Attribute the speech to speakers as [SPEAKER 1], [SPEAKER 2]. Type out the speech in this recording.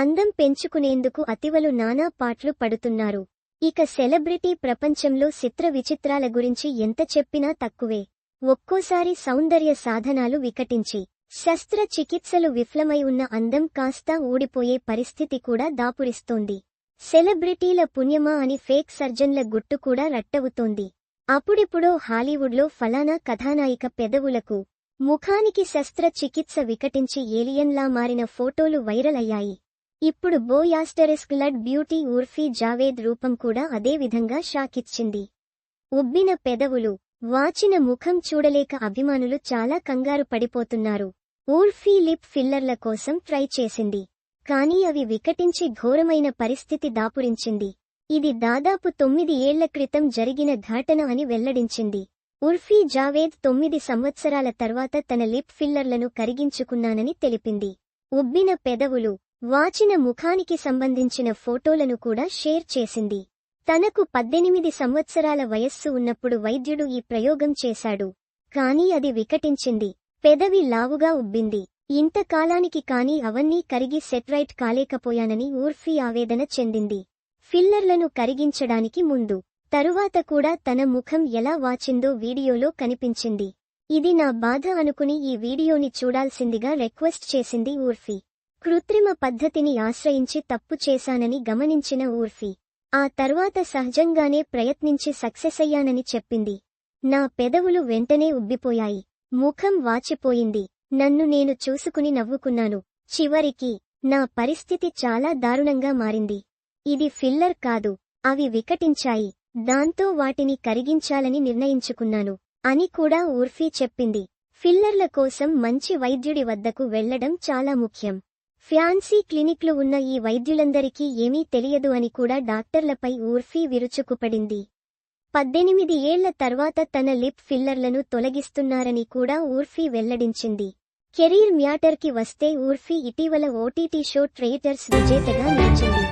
[SPEAKER 1] అందం పెంచుకునేందుకు అతివలు నానా పాట్లు పడుతున్నారు. ఇక సెలబ్రిటీ ప్రపంచంలో చిత్ర విచిత్రాల గురించి ఎంత చెప్పినా తక్కువే. ఒక్కోసారి సౌందర్య సాధనాలు వికటించి శస్త్రచికిత్సలు విఫలమై ఉన్న అందం కాస్తా ఊడిపోయే పరిస్థితి కూడా దాపురిస్తోంది. సెలబ్రిటీల పుణ్యమా అని ఫేక్ సర్జన్ల గుట్టు కూడా రట్టవుతోంది. అప్పుడిప్పుడో హాలీవుడ్లో ఫలానా కథానాయిక పెదవులకు ముఖానికి శస్త్రచికిత్స వికటించి ఏలియన్లా మారిన ఫోటోలు వైరల్ అయ్యాయి ఇప్పుడు బోయాస్టరెస్క్ లడ్ బ్యూటీ ఉర్ఫీ జావేద్ రూపం కూడా అదే విధంగా షాకిచ్చింది. ఉబ్బిన పెదవులు వాచిన ముఖం చూడలేక అభిమానులు చాలా కంగారు పడిపోతున్నారు. ఊర్ఫీ లిప్ ఫిల్లర్ల కోసం ట్రై చేసింది. కానీ అవి వికటించి ఘోరమైన పరిస్థితి దాపురించింది. ఇది దాదాపు తొమ్మిది ఏళ్ళ క్రితం జరిగిన ఘటన అని వెల్లడించింది. ఉర్ఫీ జావేద్ తొమ్మిది సంవత్సరాల తర్వాత తన లిప్ ఫిల్లర్లను కరిగించుకున్నానని తెలిపింది. ఉబ్బిన పెదవులు వాచిన ముఖానికి సంబంధించిన ఫోటోలను కూడా షేర్ చేసింది. తనకు పద్దెనిమిది సంవత్సరాల వయస్సు ఉన్నప్పుడు వైద్యుడు ఈ ప్రయోగం చేశాడు. కానీ అది వికటించింది. పెదవి లావుగా ఉబ్బింది. ఇంతకాలానికి కాని అవన్నీ కరిగి సెట్రైట్ కాలేకపోయానని ఊర్ఫీ ఆవేదన చెందింది. ఫిల్లర్లను కరిగించడానికి ముందు. తరువాత కూడా తన ముఖం ఎలా వాచిందో వీడియోలో కనిపించింది. ఇది నా బాధ అనుకుని ఈ వీడియోని చూడాల్సిందిగా రిక్వెస్ట్ చేసింది ఊర్ఫీ. కృత్రిమ పద్ధతిని ఆశ్రయించి తప్పు చేశానని గమనించిన ఊర్ఫీ. ఆ తర్వాత సహజంగానే ప్రయత్నించి సక్సెస్ అయ్యానని చెప్పింది. నా పెదవులు వెంటనే ఉబ్బిపోయాయి. ముఖం వాచిపోయింది. నన్ను నేను చూసుకుని నవ్వుకున్నాను. చివరికి నా పరిస్థితి చాలా దారుణంగా మారింది. ఇది ఫిల్లర్ కాదు. అవి వికటించాయి. దాంతో వాటిని కరిగించాలని నిర్ణయించుకున్నాను. అని కూడా ఊర్ఫీ చెప్పింది. ఫిల్లర్ల కోసం మంచి వైద్యుడి వద్దకు వెళ్ళడం చాలా ముఖ్యం. ఫ్యాన్సీ క్లినిక్లు ఉన్న ఈ వైద్యులందరికీ ఏమీ తెలియదు అని కూడా డాక్టర్లపై ఊర్ఫీ విరుచుకుపడింది. పద్దెనిమిది ఏళ్ళ తర్వాత తన లిప్ ఫిల్లర్లను తొలగిస్తున్నారని కూడా ఊర్ఫీ వెల్లడించింది. కెరీర్ మ్యాటర్కి వస్తే ఊర్ఫీ ఇటీవల ఓటీటీ షో ట్రేటర్స్ విజేతగా నిలిచింది.